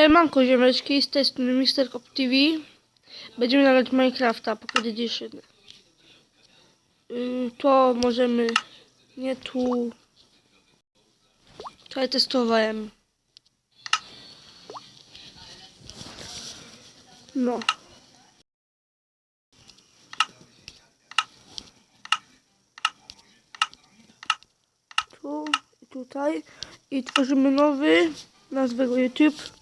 Siemanko ziomeczki, z tej strony Mr. Cop TV. Będziemy nagrać Minecrafta Pocket Edition. Yy, to możemy... Nie tu... Tutaj testowałem. No. Tu i tutaj. I tworzymy nowy. Nazwę go YouTube.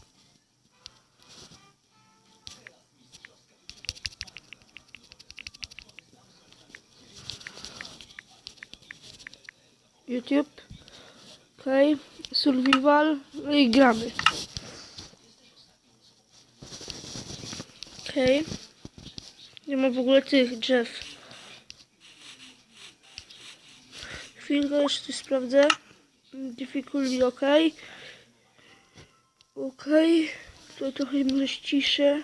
YouTube. Ok. Survival. No i gramy. Ok. Nie ma w ogóle tych drzew. Chwilkę jeszcze sprawdzę. Difficulty ok. Ok. Tu trochę może ściszę.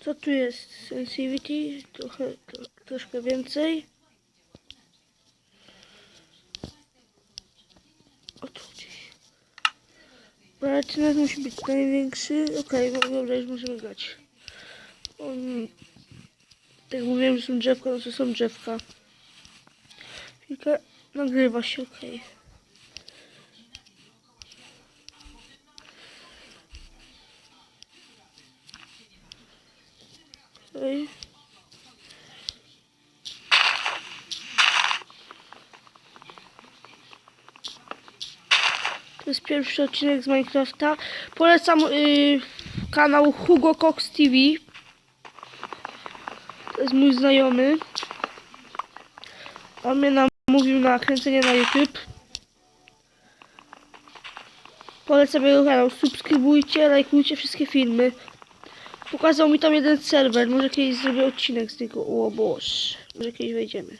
Co tu jest? Sensitivity. Trochę, tro, troszkę więcej. O tu gdzieś. Brightness musi być największy. Ok, no dobra, już możemy grać. Um, tak jak mówiłem, że są drzewka, no to są drzewka. Chwilkę. Nagrywa się, ok. Okej. To jest pierwszy odcinek z Minecrafta. Polecam y, kanał Hugo Cox TV. To jest mój znajomy. On mnie namówił na kręcenie na YouTube. Polecam jego kanał. Subskrybujcie, lajkujcie wszystkie filmy. Pokazał mi tam jeden serwer. Może kiedyś zrobię odcinek z niego. O boż. Może kiedyś wejdziemy.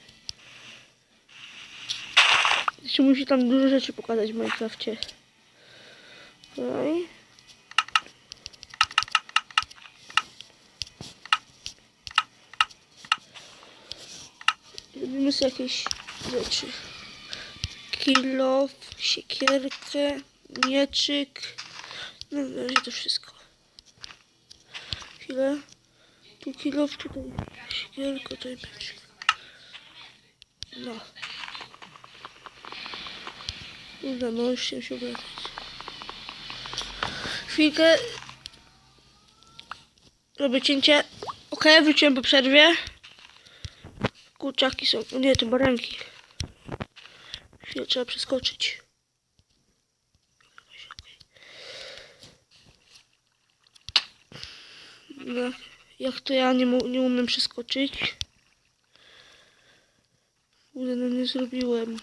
Jeszcze musi tam dużo rzeczy pokazać w Minecrafcie. Okej. Robimy sobie jakieś rzeczy. Kilof, siekierkę, mieczyk. No na razie to wszystko. Chwilę. Tu kilof, tutaj siekierka, tutaj mieczyk. No. Kurde, no już się obracać. Chwilkę. Robię cięcie. Ok, wróciłem po przerwie. Kurczaki są. Nie, to baranki. Chwilę trzeba przeskoczyć. No, jak to ja nie, nie umiem przeskoczyć? Kurde, no nie zrobiłem.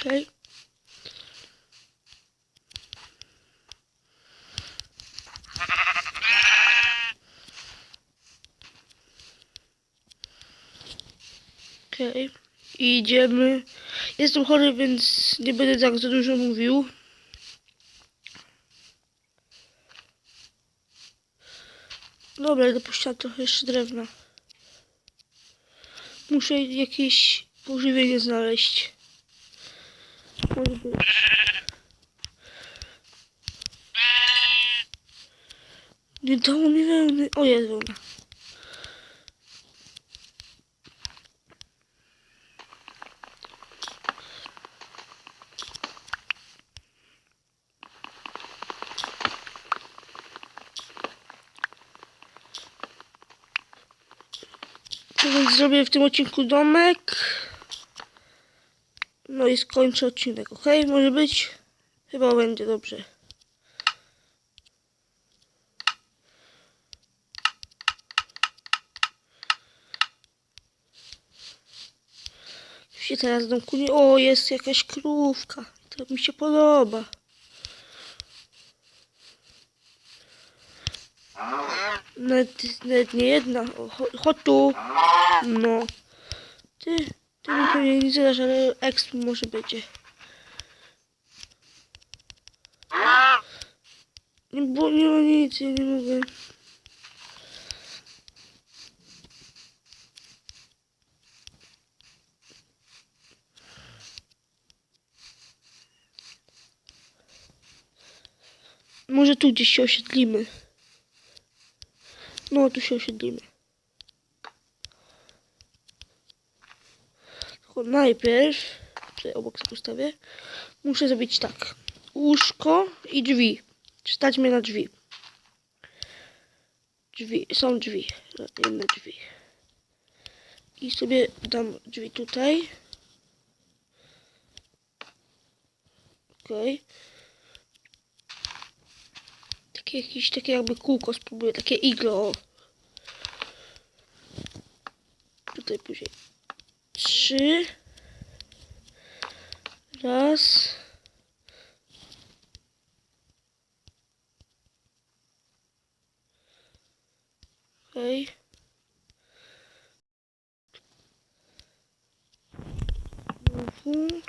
Okej. Okej. Idziemy. Jestem chory, więc nie będę tak za dużo mówił. Dobra, dopuszczam trochę jeszcze drewna. Muszę jakieś pożywienie znaleźć. Nie dało mi wełny. O, jest. Więc zrobię w tym odcinku domek. No i skończę odcinek, ok? Może być? Chyba będzie dobrze. Się teraz domku nie... O, jest jakaś krówka. To mi się podoba. Nawet, nawet nie jedna. Chodź tu. No. Ty, ty mi pewnie nie zadasz, ale exp może będzie. Nie, bo nie nic, ja nie mogę. Może tu gdzieś się osiedlimy. No, tu się osiedlimy. Tylko najpierw, tutaj obok sobie ustawię, muszę zrobić tak. Łóżko i drzwi. Stać mnie na drzwi. Drzwi, są drzwi. Inne drzwi. I sobie dam drzwi tutaj. Okej. Takie jakieś, takie jakby kółko spróbuję, takie iglo. Tutaj później. Trzy. Raz. Okej. Mhm.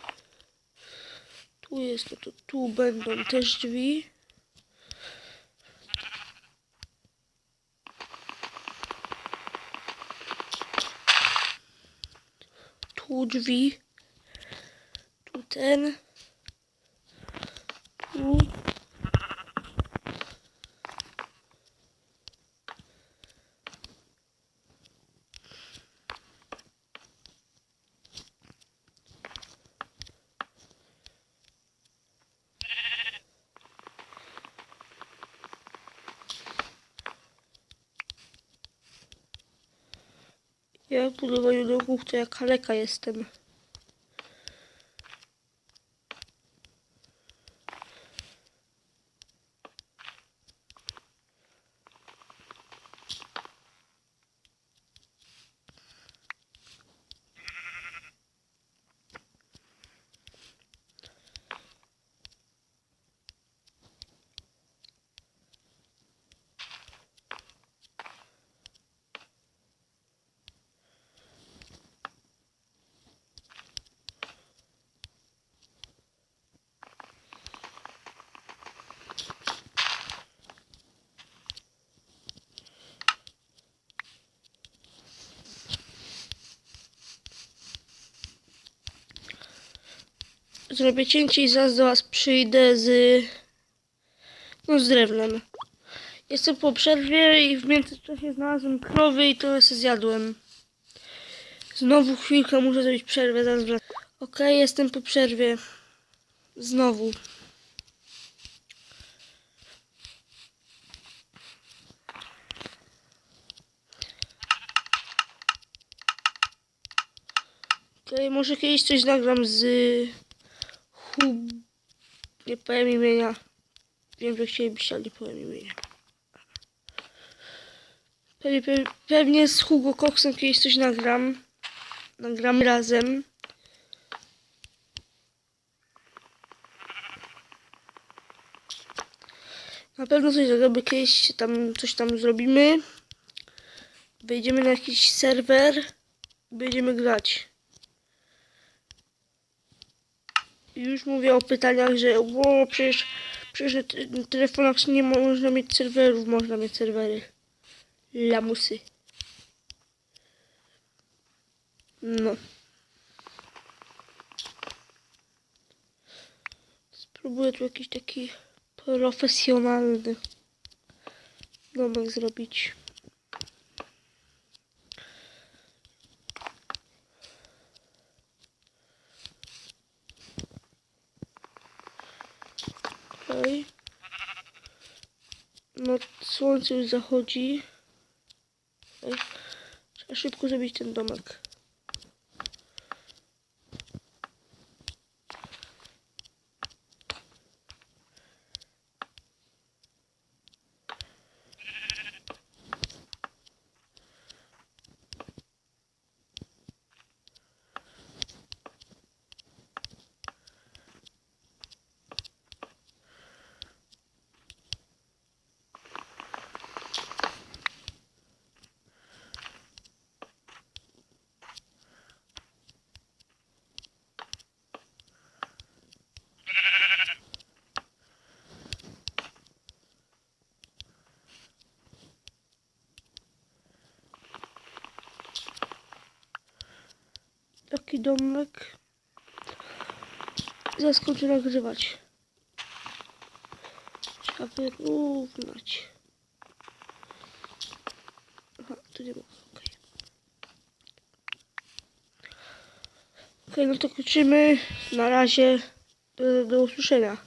Tu jest, no to tu będą też drzwi. Tu drzwi. Tu ten. Tu. Ja w budowaniu domów to jak kaleka jestem. Zrobię cięcie i zaraz do was przyjdę z... No z drewnem. Jestem po przerwie i w międzyczasie znalazłem krowy i to się zjadłem. Znowu chwilkę muszę zrobić przerwę, zaraz wracam. Okej, jestem po przerwie. Znowu. Okej, może kiedyś coś nagram z. Nie powiem imienia. Wiem, że chcielibyście, ale nie powiem imienia. Pewnie, pe- pewnie z Hugo Coxem kiedyś coś nagram. Nagram razem. Na pewno coś zrobię kiedyś, tam coś tam zrobimy. Wejdziemy na jakiś serwer będziemy grać. I Już mówię o pytaniach, że o, przecież, przecież na te- na telefonach nie można mieć serwerów, można mieć serwery. Lamusy. No. Spróbuję tu jakiś taki profesjonalny domek zrobić. No, słońce już zachodzi. Trzeba szybko zrobić ten domek. Domek. Zaraz skończę nagrywać. Trzeba wyrównać. Aha, tu nie ma. Okej. Okej, no to kończymy. Na razie. Do, do usłyszenia.